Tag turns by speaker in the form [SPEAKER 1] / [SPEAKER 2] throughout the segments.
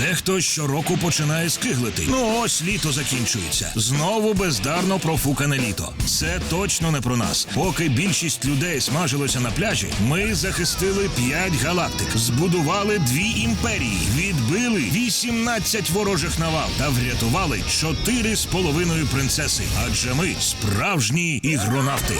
[SPEAKER 1] Дехто щороку починає скиглити. Ну ось літо закінчується. Знову бездарно профукане літо. Це точно не про нас. Поки більшість людей смажилося на пляжі, ми захистили п'ять галактик, збудували дві імперії, відбили 18 ворожих навал та врятували чотири з половиною принцеси. Адже ми справжні ігронавти.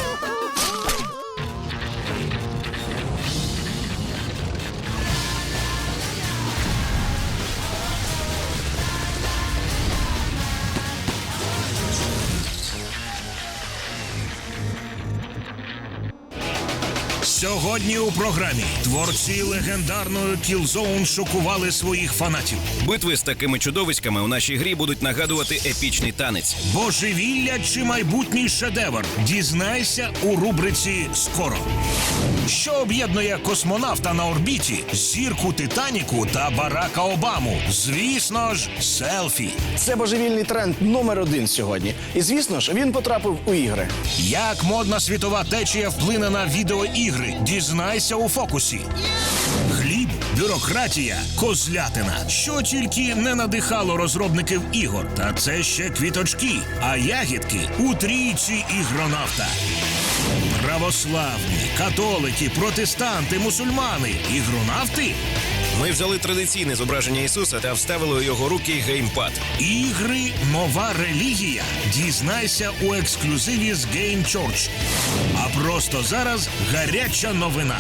[SPEAKER 1] So Сьогодні у програмі творці легендарної Killzone шокували своїх фанатів.
[SPEAKER 2] Битви з такими чудовиськами у нашій грі будуть нагадувати епічний танець.
[SPEAKER 1] Божевілля чи майбутній шедевр? Дізнайся у рубриці Скоро. Що об'єднує космонавта на орбіті, зірку Титаніку та Барака Обаму? Звісно ж, селфі.
[SPEAKER 3] Це божевільний тренд номер один сьогодні. І звісно ж, він потрапив у ігри.
[SPEAKER 1] Як модна світова течія вплине на відеоігри? Дізнайся у фокусі. Хліб, бюрократія, козлятина. Що тільки не надихало розробників ігор. Та це ще квіточки, а ягідки у трійці ігронавта. Православні, католики, протестанти, мусульмани, ігронавти.
[SPEAKER 2] Ми взяли традиційне зображення Ісуса та вставили у його руки геймпад.
[SPEAKER 1] Ігри нова релігія. Дізнайся у ексклюзиві з Game Church. А просто зараз гаряча новина.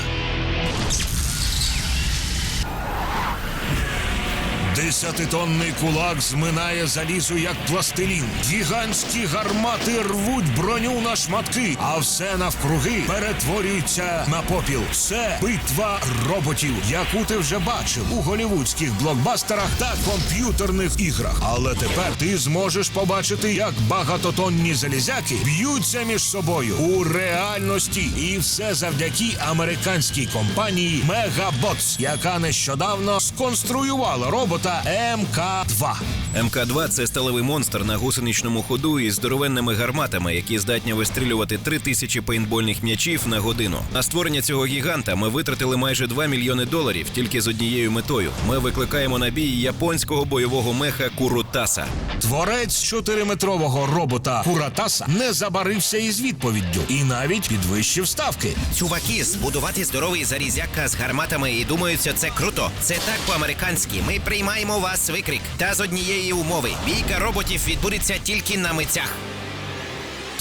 [SPEAKER 1] Десятитонний кулак зминає залізо як пластилін. Гігантські гармати рвуть броню на шматки, а все навкруги перетворюється на попіл. Це битва роботів, яку ти вже бачив у голівудських блокбастерах та комп'ютерних іграх. Але тепер ти зможеш побачити, як багатотонні залізяки б'ються між собою у реальності, і все завдяки американській компанії Megabots, яка нещодавно сконструювала робота МК-2.
[SPEAKER 2] МК-2 це сталевий монстр на гусеничному ходу із здоровенними гарматами, які здатні вистрілювати три тисячі пейнтбольних м'ячів на годину. На створення цього гіганта ми витратили майже 2 мільйони доларів тільки з однією метою. Ми викликаємо на бій японського бойового меха Курутаса.
[SPEAKER 1] Творець чотириметрового робота Куратаса не забарився із відповіддю і навіть підвищив ставки.
[SPEAKER 4] Чуваки, збудувати здоровий зарізяка з гарматами і думаються, це круто. Це так по-американськи. Ми приймаємо вас викрик. Та з однієї умови. Бійка роботів відбудеться тільки на митцях.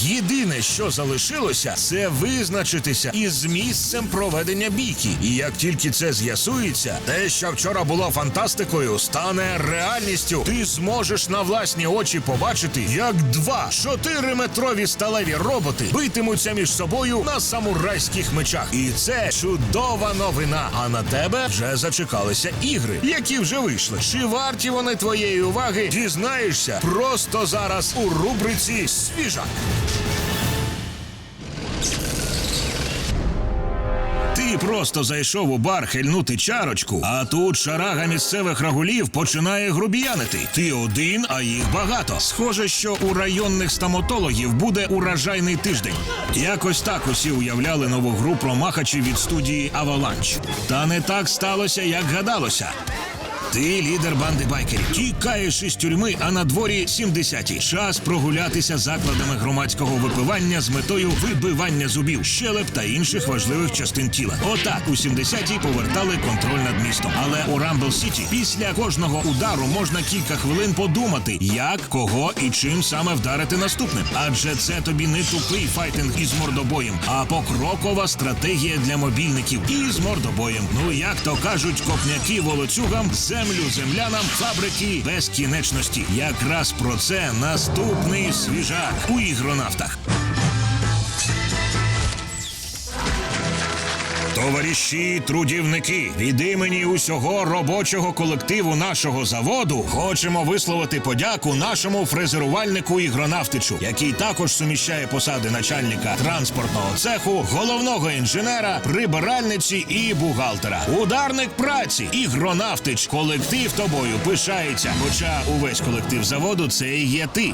[SPEAKER 1] Єдине, що залишилося, це визначитися із місцем проведення бійки. І як тільки це з'ясується, те, що вчора було фантастикою, стане реальністю. Ти зможеш на власні очі побачити, як два чотириметрові сталеві роботи битимуться між собою на самурайських мечах. І це чудова новина. А на тебе вже зачекалися ігри, які вже вийшли. Чи варті вони твоєї уваги? Дізнаєшся просто зараз у рубриці Свіжак. Ти просто зайшов у бар хильнути чарочку, а тут шарага місцевих рагулів починає грубіянити. Ти один, а їх багато. Схоже, що у районних стоматологів буде урожайний тиждень. Якось так усі уявляли нову гру про махачів від студії Аваланч. Та не так сталося, як гадалося. Ти лідер банди байкерів. Тікаєш із тюрми, а на дворі 70-ті. Час прогулятися закладами громадського випивання з метою вибивання зубів, щелеп та інших важливих частин тіла. Отак у 70-ті повертали контроль над містом. Але у Рамбл Сіті після кожного удару можна кілька хвилин подумати, як, кого і чим саме вдарити наступним. Адже це тобі не тупий файтинг із мордобоєм, а покрокова стратегія для мобільників із мордобоєм. Ну як то кажуть, копняки волоцюгам, землю землянам, фабрики безкінечності. Якраз про це наступний свіжак у ігронавтах. Товариші трудівники, від імені усього робочого колективу нашого заводу хочемо висловити подяку нашому фрезерувальнику ігронавтичу, який також суміщає посади начальника транспортного цеху, головного інженера, прибиральниці і бухгалтера. Ударник праці, ігронавтич, колектив тобою пишається. Хоча увесь колектив заводу це і є ти.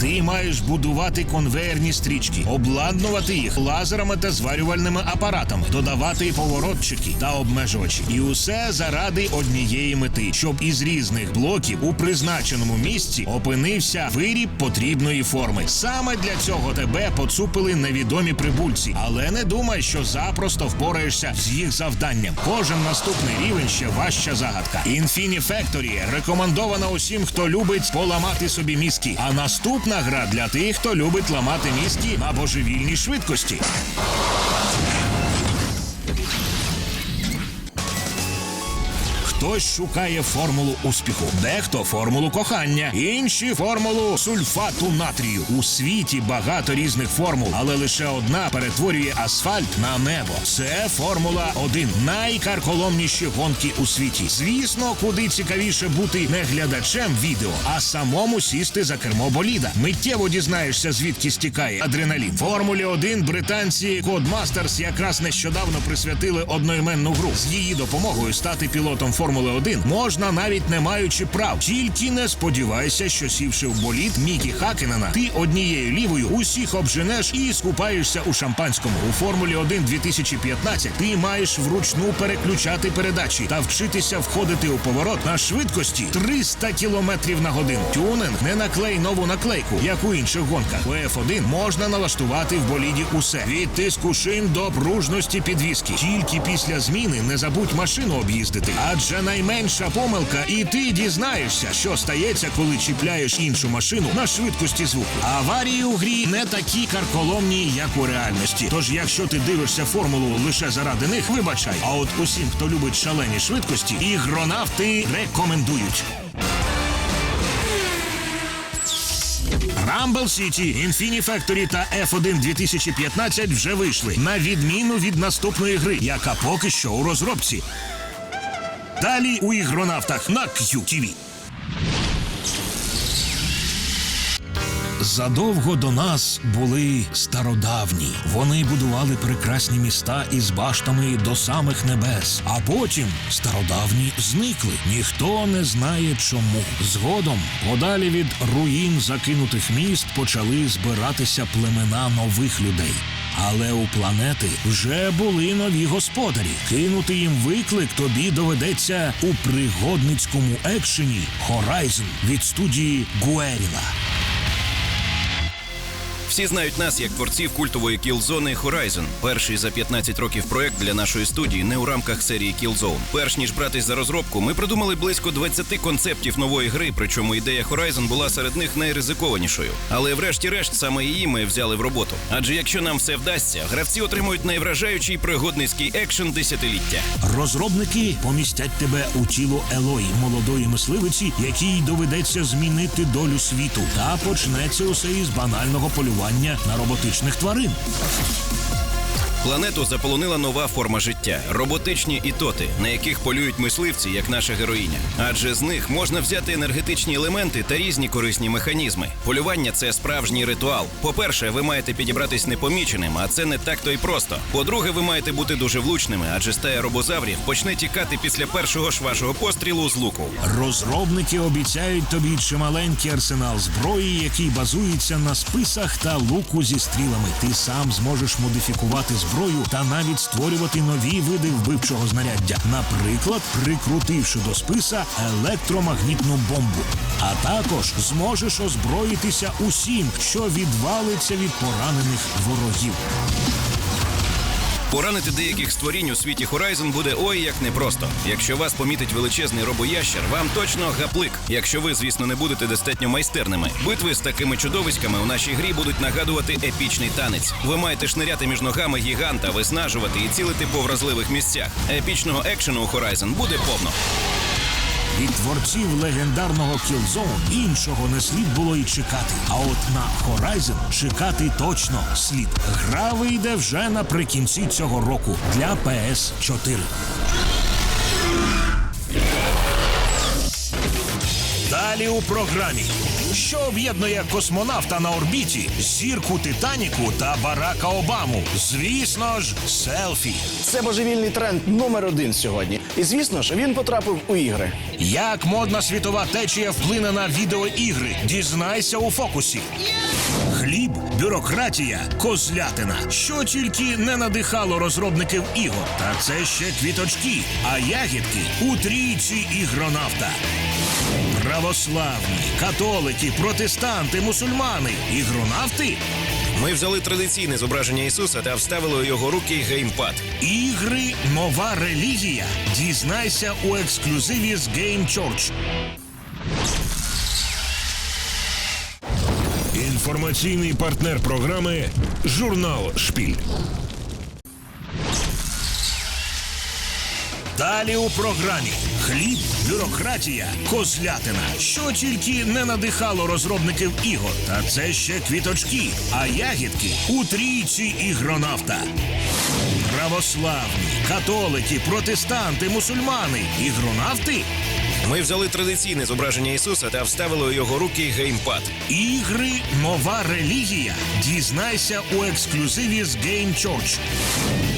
[SPEAKER 1] Ти маєш будувати конвейерні стрічки, обладнувати їх лазерами та зварювальними апаратами, додавати поворотчики та обмежувачі. І усе заради однієї мети, щоб із різних блоків у призначеному місці опинився виріб потрібної форми. Саме для цього тебе поцупили невідомі прибульці, але не думай, що запросто впораєшся з їх завданням. Кожен наступний рівень ще важча загадка. Infinity Factory рекомендована усім, хто любить поламати собі мізки. А наступна гра для тих, хто любить ламати мізки на божевільній швидкості. Хтось шукає формулу успіху, дехто формулу кохання, інші формулу сульфату натрію. У світі багато різних формул, але лише одна перетворює асфальт на небо. Це формула 1 найкарколомніші гонки у світі. Звісно, куди цікавіше бути не глядачем відео, а самому сісти за кермо боліда. Миттєво дізнаєшся, звідки стікає адреналін. Формулі 1 британці Codemasters якраз нещодавно присвятили одноіменну гру. З її допомогою стати пілотом Формули 1 можна навіть не маючи прав. Тільки не сподівайся, що сівши в болід Мікі Хакенена, ти однією лівою усіх обженеш і скупаєшся у шампанському. У Формулі 1 2015 ти маєш вручну переключати передачі та вчитися входити у поворот на швидкості 300 км на годину. Тюнинг не наклей нову наклейку, як у інших гонках. У F1 можна налаштувати в боліді усе від тиску шин до пружності підвіски. Тільки після зміни не забудь машину об'їздити, адже найменша помилка, і ти дізнаєшся, що стається, коли чіпляєш іншу машину на швидкості звуку. Аварії у грі не такі карколомні, як у реальності. Тож, якщо ти дивишся формулу лише заради них, вибачай. А от усім, хто любить шалені швидкості, ігронавти рекомендують. Rumble City, Infinity Factory та F1 2015 вже вийшли на відміну від наступної гри, яка поки що у розробці. Далі у ігронавтах на QTV. Задовго до нас були стародавні. Вони будували прекрасні міста із баштами до самих небес. А потім стародавні зникли. Ніхто не знає чому. Згодом, подалі від руїн закинутих міст, почали збиратися племена нових людей. Але у планети вже були нові господарі. Кинути їм виклик тобі доведеться у пригодницькому екшені Horizon від студії Guerrilla.
[SPEAKER 2] Всі знають нас як творців культової кілзони Horizon. Перший за 15 років проект для нашої студії не у рамках серії Killzone. Перш ніж братись за розробку, ми придумали близько 20 концептів нової гри, причому ідея Horizon була серед них найризикованішою. Але врешті-решт саме її ми взяли в роботу. Адже якщо нам все вдасться, гравці отримують найвражаючий пригодницький екшен десятиліття.
[SPEAKER 1] Розробники помістять тебе у тіло Елої, молодої мисливиці, якій доведеться змінити долю світу. Та почнеться усе із банального полювання на роботичних тварин.
[SPEAKER 2] Планету заполонила нова форма життя роботичні ітоти, на яких полюють мисливці, як наша героїня. Адже з них можна взяти енергетичні елементи та різні корисні механізми. Полювання це справжній ритуал. По-перше, ви маєте підібратись непоміченим, а це не так то й просто. По-друге, ви маєте бути дуже влучними, адже стая робозаврів почне тікати після першого ж вашого пострілу з луку.
[SPEAKER 1] Розробники обіцяють тобі чималенький арсенал зброї, який базується на списах та луку зі стрілами. Ти сам зможеш модифікувати зброю та навіть створювати нові види вбивчого знаряддя, наприклад, прикрутивши до списа електромагнітну бомбу. А також зможеш озброїтися усім, що відвалиться від поранених ворогів.
[SPEAKER 2] Поранити деяких створінь у світі Horizon буде ой як непросто. Якщо вас помітить величезний робоящер, вам точно гаплик. Якщо ви, звісно, не будете достатньо майстерними. Битви з такими чудовиськами у нашій грі будуть нагадувати епічний танець. Ви маєте шниряти між ногами гіганта, виснажувати і цілити по вразливих місцях. Епічного екшену у Horizon буде повно.
[SPEAKER 1] Від творців легендарного Killzone іншого не слід було і чекати. А от на Horizon чекати точно слід. Гра вийде вже наприкінці цього року для PS4. Далі у програмі що об'єднує космонавта на орбіті, зірку Титаніку та Барака Обаму. Звісно ж, селфі.
[SPEAKER 3] Це божевільний тренд номер один сьогодні. І звісно ж, він потрапив у ігри.
[SPEAKER 1] Як модна світова течія вплине на відеоігри? Дізнайся у фокусі. Хліб, бюрократія, козлятина. Що тільки не надихало розробників ігор. Та це ще квіточки, а ягідки у трійці ігронавта. Православні, католики, протестанти, мусульмани, ігронавти,
[SPEAKER 2] Ми взяли традиційне зображення Ісуса та вставили у його руки геймпад.
[SPEAKER 1] ігри нова релігія. Дізнайся у ексклюзиві з Game Church.
[SPEAKER 5] Інформаційний партнер програми Журнал Шпіль.
[SPEAKER 1] Далі у програмі хліб, бюрократія, козлятина. Що тільки не надихало розробників ігор. Та це ще квіточки, а ягідки у трійці ігронавта. Православні, католики, протестанти, мусульмани, ігронавти,
[SPEAKER 2] Ми взяли традиційне зображення Ісуса та вставили у його руки геймпад.
[SPEAKER 1] ігри нова релігія. Дізнайся у ексклюзиві з Game Church.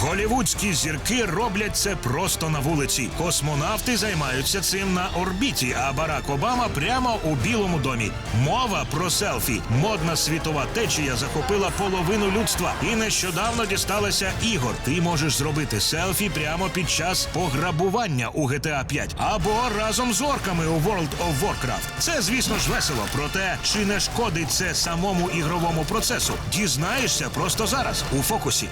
[SPEAKER 1] Голівудські зірки роблять це просто на вулиці. Космонавти займаються цим на орбіті, а Барак Обама прямо у Білому домі. Мова про селфі. Модна світова течія захопила половину людства і нещодавно дісталася ігор. Ти можеш зробити селфі прямо під час пограбування у GTA 5 або разом з орками у World of Warcraft. Це, звісно ж, весело. Проте чи не шкодить це самому ігровому процесу? Дізнаєшся просто зараз у фокусі.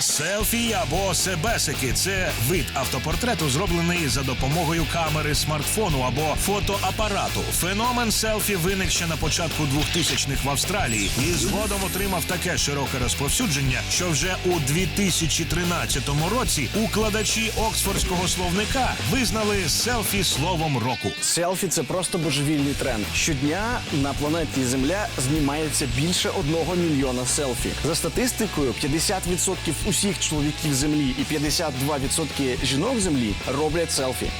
[SPEAKER 1] Селфі або себесики це вид автопортрету, зроблений за допомогою камери смартфону або фотоапарату. Феномен селфі виник ще на початку 2000-х в Австралії і згодом отримав таке широке розповсюдження, що вже у 2013 році укладачі Оксфордського словника визнали селфі словом року.
[SPEAKER 3] Селфі це просто божевільний тренд. Щодня на планеті Земля знімається більше одного мільйона селфі. За статистикою, 50% усіх чоловіків землі і 52% жінок землі роблять селфі.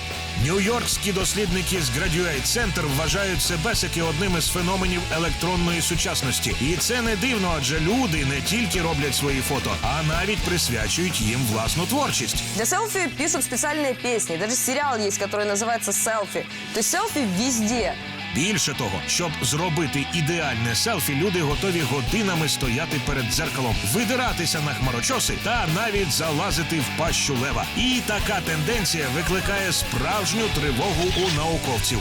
[SPEAKER 1] Нью-Йоркські дослідники з Graduate Center вважають себесики одним із феноменів електронної сучасності. І це не дивно, адже люди не тільки роблять свої фото, а навіть присвячують їм власну творчість.
[SPEAKER 6] Для селфи пишут специальные песни. Даже сериал есть, который называется «Селфи». То есть селфи везде.
[SPEAKER 1] Більше того, щоб зробити ідеальне селфі, люди готові годинами стояти перед дзеркалом, видиратися на хмарочоси та навіть залазити в пащу лева. І така тенденція викликає справжню тривогу у науковців.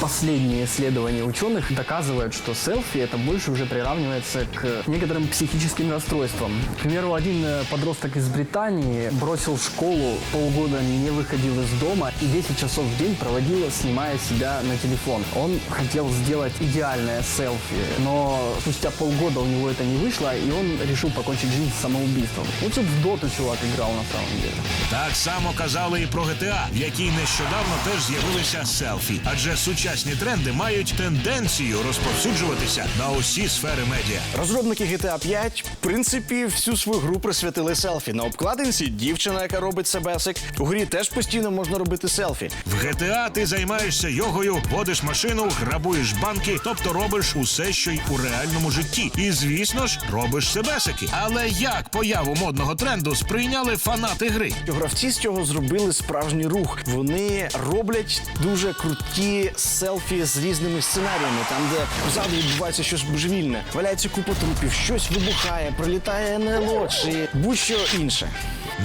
[SPEAKER 7] Последние исследования ученых доказывают, что селфи это больше уже приравнивается к некоторым психическим расстройствам. К примеру, один э, подросток из Британии бросил школу, полгода не выходил из дома и 10 часов в день проводил, снимая себя на телефон. Он хотел сделать идеальное селфи, но спустя полгода у него это не вышло, и он решил покончить жизнь самоубийством. Лучше бы в доту чувак играл на самом деле.
[SPEAKER 1] Так само казали і про GTA, в якій нещодавно теж з'явилися селфі. Адже сучасні тренди мають тенденцію розповсюджуватися на усі сфери медіа.
[SPEAKER 3] Розробники GTA 5, в принципі, всю свою гру присвятили селфі. На обкладинці дівчина, яка робить себесик. У грі теж постійно можна робити селфі.
[SPEAKER 1] В GTA ти займаєшся йогою, водиш машину, грабуєш банки, тобто робиш усе, що й у реальному житті. І звісно ж, робиш себесики. Але як появу модного тренду сприйняли фанати гри?
[SPEAKER 3] Гравці з цього зробили справжній рух. Вони роблять дуже круті селфі з різними сценаріями, там де позаду відбувається щось божевільне. Валяється купа трупів, щось вибухає, прилітає НЛО чи будь-що інше.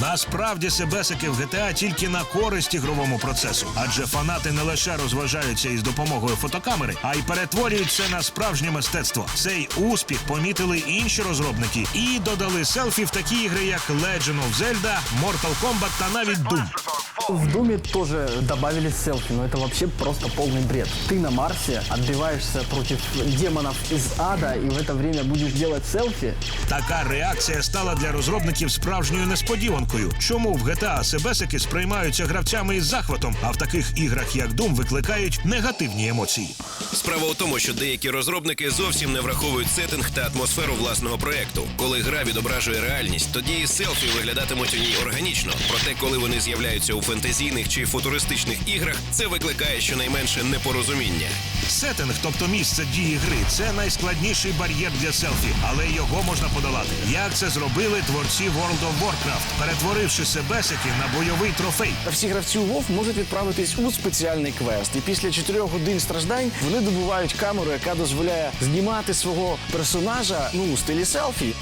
[SPEAKER 1] Насправді себесики в GTA тільки на користь ігровому процесу, адже фанати не лише розважаються із допомогою фотокамери, а й перетворюють це на справжнє мистецтво. Цей успіх помітили інші розробники і додали селфі в такі ігри, як Legend of Zelda, Mortal Kombat та навіть Doom.
[SPEAKER 7] В Думе тоже добавили селфи, но это вообще просто полный бред. Ты на Марсе отбиваешься против демонов из ада, и в это время будешь делать селфи.
[SPEAKER 1] Така реакція стала для розробників справжньою несподіванкою. думкою, чому в GTA себесики сприймаються гравцями із захватом, а в таких іграх, як Doom, викликають негативні емоції.
[SPEAKER 2] Справа у тому, що деякі розробники зовсім не враховують сеттинг та атмосферу власного проекту. Коли гра відображує реальність, тоді і селфі виглядатимуть у ній органічно. Проте, коли вони з'являються у фентезійних чи футуристичних іграх, це викликає щонайменше непорозуміння.
[SPEAKER 1] Сеттинг, тобто місце дії гри, це найскладніший бар'єр для селфі, але його можна подолати. Як це зробили творці World of Warcraft, перетворивши себесики на бойовий трофей.
[SPEAKER 3] Всі гравці у WoW можуть відправитись у спеціальний квест. І після 4 годин страждань вони добувають камеру, яка дозволяє знімати свого персонажа ну у стилі селфі.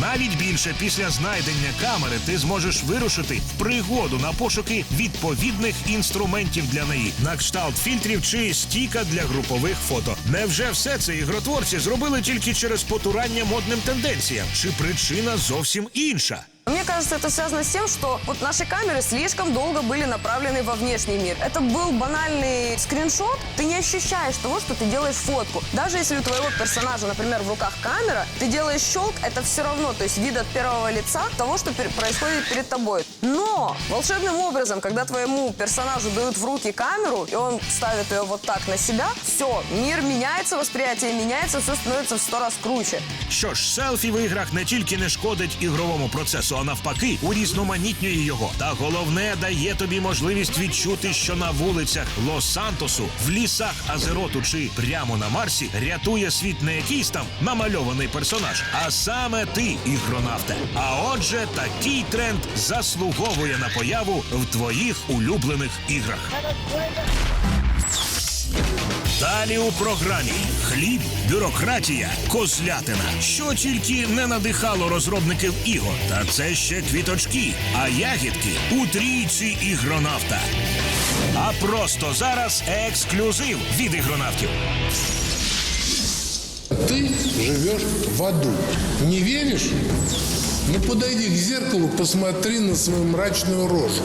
[SPEAKER 1] Навіть більше після знайдення камери ти зможеш вирушити в пригоду на пошуки відповідних інструментів для неї, на кшталт фільтрів чи стіка для групових фото. Невже все це ігротворці зробили тільки через потурання модним тенденціям? Чи причина зовсім інша?
[SPEAKER 6] Мне кажется, это связано с тем, что вот наши камеры слишком долго были направлены во внешний мир. Это был банальный скриншот. Ты не ощущаешь того, что ты делаешь фотку. Даже если у твоего персонажа, например, в руках камера, ты делаешь щелк, это все равно, то есть вид от первого лица того, что пер- происходит перед тобой. Но волшебным образом, когда твоему персонажу дают в руки камеру, и он ставит ее вот так на себя, все, мир меняется, восприятие меняется, все становится в сто раз круче.
[SPEAKER 1] Що ж, селфі в іграх не тільки не шкодить ігровому процесу, а навпаки, урізноманітнює його. Та головне дає тобі можливість відчути, що на вулицях Лос-Сантосу, в лісах Азероту чи прямо на Марсі рятує світ не якийсь там намальований персонаж, а саме ти, ігронавте. А отже, такий тренд заслуговує на появу в твоїх улюблених іграх. Далі у програмі хліб, бюрократія, козлятина. Що тільки не надихало розробників ігор. Та це ще квіточки, а ягідки у трійці ігронавта. А просто зараз ексклюзив від ігронавтів.
[SPEAKER 8] Ты живешь в аду. Не веришь? Ну подойди к зеркалу, посмотри на свою мрачную рожу.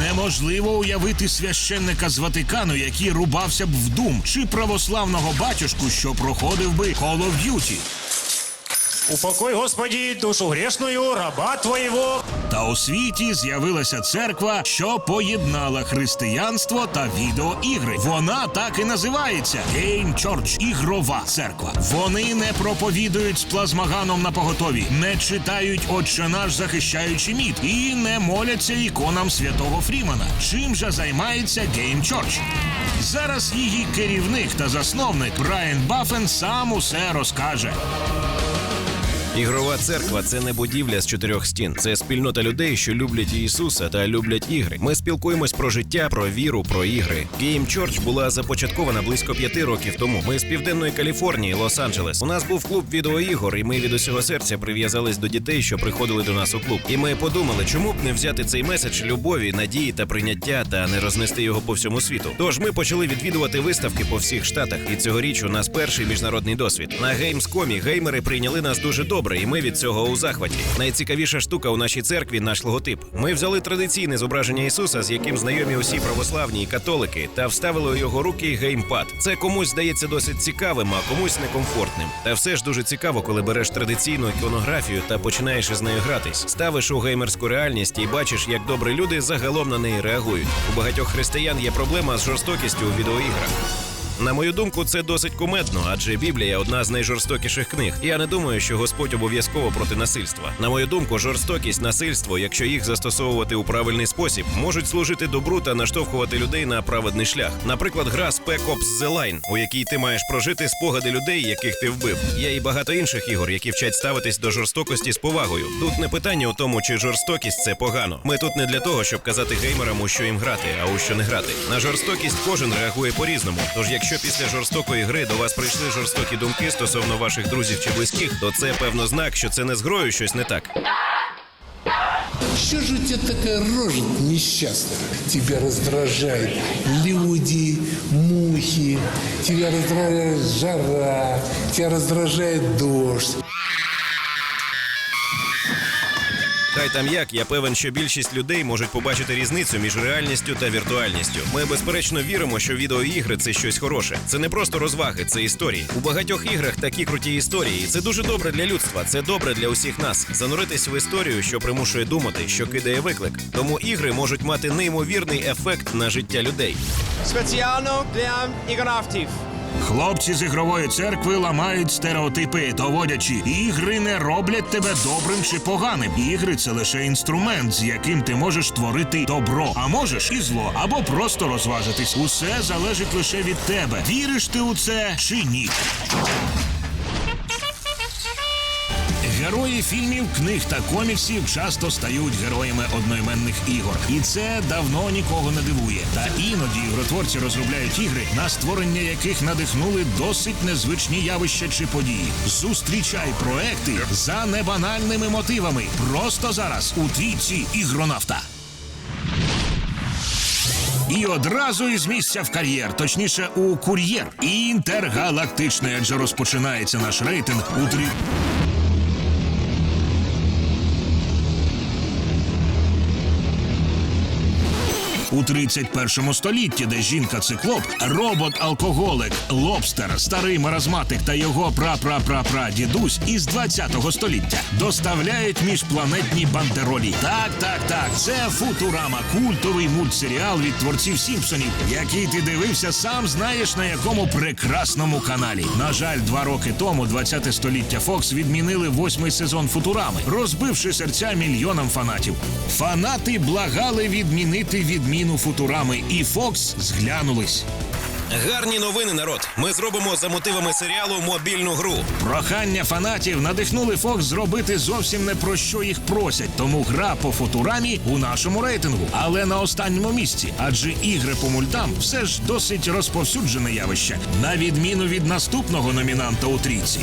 [SPEAKER 1] Неможливо уявити священника з Ватикану, який рубався б в дум, чи православного батюшку, що проходив би Call of Duty.
[SPEAKER 9] Упокой, Господи, душу грешную, раба Твоего.
[SPEAKER 1] Та у світі з'явилася церква, що поєднала християнство та відеоігри. Вона так і називається Game Church – ігрова церква. Вони не проповідують з плазмаганом на поготові, не читають «Отче наш, захищаючи мід і не моляться іконам святого Фрімана. Чим же займається Game Church? Зараз її керівник та засновник Брайан Баффен сам усе розкаже.
[SPEAKER 2] Ігрова церква це не будівля з чотирьох стін. Це спільнота людей, що люблять Ісуса та люблять ігри. Ми спілкуємось про життя, про віру, про ігри. Game Church була започаткована близько п'яти років тому. Ми з південної Каліфорнії, Лос-Анджелес. У нас був клуб відеоігор, і ми від усього серця прив'язались до дітей, що приходили до нас у клуб. І ми подумали, чому б не взяти цей меседж любові, надії та прийняття та не рознести його по всьому світу. Тож ми почали відвідувати виставки по всіх штатах. І цьогоріч у нас перший міжнародний досвід. На Gamescom геймери прийняли нас дуже добре, і ми від цього у захваті. Найцікавіша штука у нашій церкві наш логотип. Ми взяли традиційне зображення Ісуса, з яким знайомі усі православні і католики, та вставили у його руки геймпад. Це комусь здається досить цікавим, а комусь некомфортним. Та все ж дуже цікаво, коли береш традиційну іконографію та починаєш із нею гратись. Ставиш у геймерську реальність і бачиш, як добре люди загалом на неї реагують. У багатьох християн є проблема з жорстокістю у відеоіграх. На мою думку, це досить кумедно, адже Біблія одна з найжорстокіших книг. Я не думаю, що Господь обов'язково проти насильства. На мою думку, жорстокість, насильство, якщо їх застосовувати у правильний спосіб, можуть служити добру та наштовхувати людей на праведний шлях. Наприклад, гра Spec Ops The Line, у якій ти маєш прожити спогади людей, яких ти вбив. Є і багато інших ігор, які вчать ставитись до жорстокості з повагою. Тут не питання у тому, чи жорстокість це погано. Ми тут не для того, щоб казати геймерам, у що їм грати, а у що не грати. На жорстокість кожен реагує по-різному. Тож, якщо після жорстокої гри до вас прийшли жорстокі думки стосовно ваших друзів чи близьких, то це певно знак, що це не з грою щось не так.
[SPEAKER 8] Что же у тебя такая рожа несчастная? Тебя раздражают люди, мухи, тебя раздражает жара, тебя раздражает дождь.
[SPEAKER 2] Хай там як, я певен, що більшість людей можуть побачити різницю між реальністю та віртуальністю. Ми безперечно віримо, що відеоігри це щось хороше. Це не просто розваги, це історії. У багатьох іграх такі круті історії. І це дуже добре для людства. Це добре для усіх нас. Зануритись в історію, що примушує думати, що кидає виклик. Тому ігри можуть мати неймовірний ефект на життя людей.
[SPEAKER 10] Спеціально для ігронавтів.
[SPEAKER 1] Хлопці з ігрової церкви ламають стереотипи, доводячи, ігри не роблять тебе добрим чи поганим. Ігри це лише інструмент, з яким ти можеш творити добро, а можеш і зло, або просто розважитись. Усе залежить лише від тебе. Віриш ти у це чи ні? Герої фільмів, книг та коміксів часто стають героями одноіменних ігор, і це давно нікого не дивує. Та іноді ігротворці розробляють ігри, на створення яких надихнули досить незвичні явища чи події. Зустрічай проекти за небанальними мотивами. Просто зараз у твійці ігронавта. І одразу із місця в кар'єр, точніше у кур'єр. Інтергалактичний, адже розпочинається наш рейтинг у три. У 31 столітті, де жінка циклоп, робот-алкоголик, лобстер, старий маразматик та його пра-пра-пра-пра дідусь із 20-го століття доставляють міжпланетні бандеролі. Так, так, так, це Футурама, культовий мультсеріал від творців Сімпсонів, який ти дивився, сам знаєш на якому прекрасному каналі. На жаль, два роки тому 20 століття Фокс відмінили восьмий сезон Футурами, розбивши серця мільйонам фанатів. Фанати благали відмінити відміну Футурами, і Фокс зглянулись.
[SPEAKER 2] Гарні новини, народ. Ми зробимо за мотивами серіалу мобільну гру.
[SPEAKER 1] Прохання фанатів надихнули Фокс зробити зовсім не про що їх просять. Тому гра по футурамі у нашому рейтингу, але на останньому місці, адже ігри по мультам все ж досить розповсюджене явище, на відміну від наступного номінанта у трійці.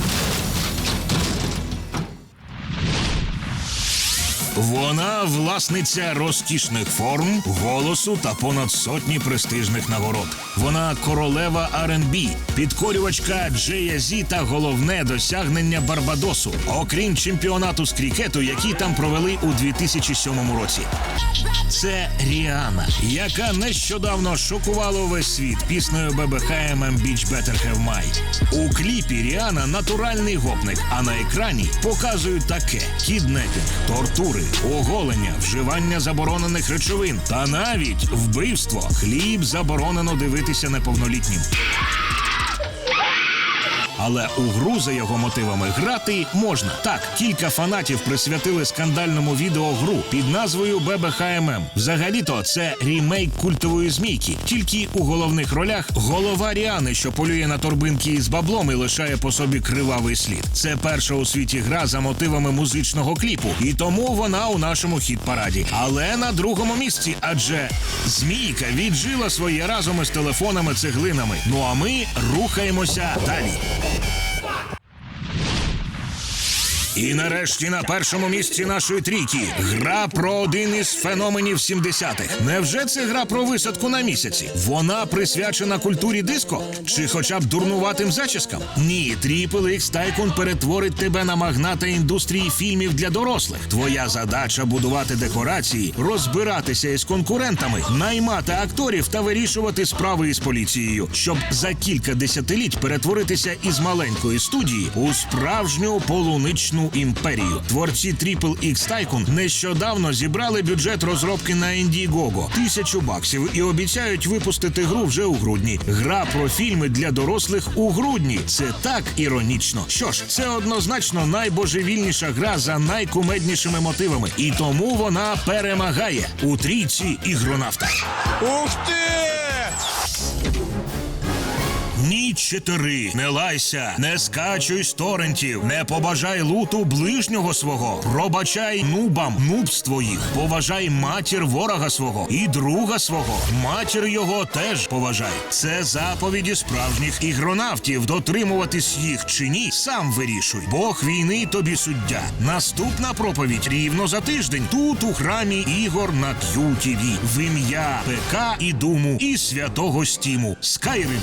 [SPEAKER 1] Вона власниця розкішних форм, голосу та понад сотні престижних нагород. Вона королева R&B, підкорювачка Джея Зі та головне досягнення Барбадосу, окрім чемпіонату з крікету, який там провели у 2007 році. Це Ріана, яка нещодавно шокувала увесь світ піснею BBHM Beach Better Have My. У кліпі Ріана натуральний гопник, а на екрані показують таке: кіднепінг, тортури, оголення, вживання заборонених речовин та навіть вбивство. Хліб заборонено дивитися неповнолітнім. Але у гру за його мотивами грати можна. Так, кілька фанатів присвятили скандальному відео гру під назвою BBHMM. Взагалі-то це рімейк культової змійки. Тільки у головних ролях голова Ріани, що полює на торбинки із баблом і лишає по собі кривавий слід. Це перша у світі гра за мотивами музичного кліпу, і тому вона у нашому хіт-параді. Але на другому місці, адже змійка віджила своє разом із телефонами цеглинами. Ну а ми рухаємося далі. Thank you. І нарешті на першому місці нашої трійки гра про один із феноменів 70-х. Невже це гра про висадку на місяці? Вона присвячена культурі диско? Чи хоча б дурнуватим зачіскам? Ні, Triple X Tycoon перетворить тебе на магната індустрії фільмів для дорослих. Твоя задача будувати декорації, розбиратися із конкурентами, наймати акторів та вирішувати справи із поліцією, щоб за кілька десятиліть перетворитися із маленької студії у справжню полуничну імперію. Творці Triple X Tycoon нещодавно зібрали бюджет розробки на Indiegogo – тисячу баксів і обіцяють випустити гру вже у грудні. Гра про фільми для дорослих у грудні. Це так іронічно. Що ж, це однозначно найбожевільніша гра за найкумеднішими мотивами, і тому вона перемагає у трійці ігронавта.
[SPEAKER 10] Ух ти!
[SPEAKER 1] Ніч 4. Не лайся, не скачуй з торрентів, не побажай луту ближнього свого, пробачай нубам нубство їх, поважай матір ворога свого і друга свого. Матір його теж поважай. Це заповіді справжніх ігронавтів. Дотримуватись їх чи ні, сам вирішуй. Бог війни тобі суддя. Наступна проповідь рівно за тиждень. Тут у храмі ігор на QTV. в ім'я ПК і Думу і святого Стіму. Скайрим.